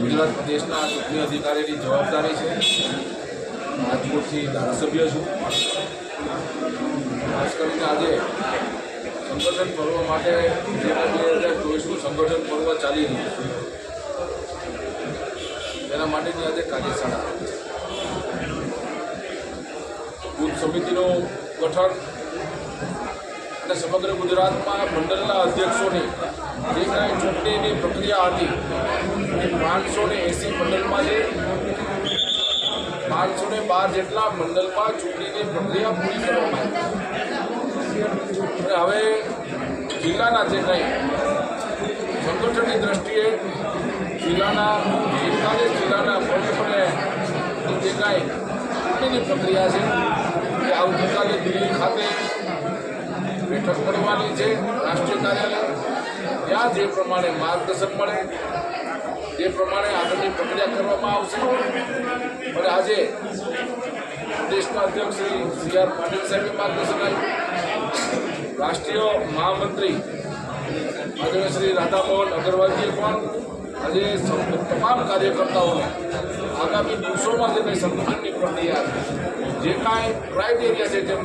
ગુજરાત પ્રદેશના ચૂંટણી અધિકારીની જવાબદારી છે રાજકોટથી ધારાસભ્ય છું ખાસ કરીને આજે સંગઠન પર્વ માટે જેના બે ચોવીસનું સંગઠન પર્વ ચાલી રહ્યું છે તેના માટેની આજે કાર્યશાળા બુથ સમિતિનું ગઠન आटे समग्र गुजरात में मंडल अध्यक्षों ने जे चूंटनी प्रक्रिया थी पांच सौ एसी मंडल में पांच सौ बार जटला मंडल में चूंटनी प्रक्रिया पूरी कर संगठन दृष्टि जिला जिला चूंटनी प्रक्रिया है आती दिल्ली खाते इस कार्यक्रम वाली जे राष्ट्रीय कार्यालय या जे પ્રમાણે मार्गदर्शन मिले जे પ્રમાણે આદિક પ્રક્રિયા કરવામાં આવશે અને આજે દેશના અધ્યક્ષ શ્રી સીઆર પાટીલ સાહેબી માર્ગદર્શન આપ્યા છે રાષ્ટ્રીય મહામંત્રી આદરણીય શ્રી રાધાપવન અગરવાળી પણ આજે તમામ કાર્યકર્તાઓને આગામી દિવસોમાં લે તે સંક્રમણ ની પ્રક્રિયા છે જે કાંઈ રાઇટ એરિયા જે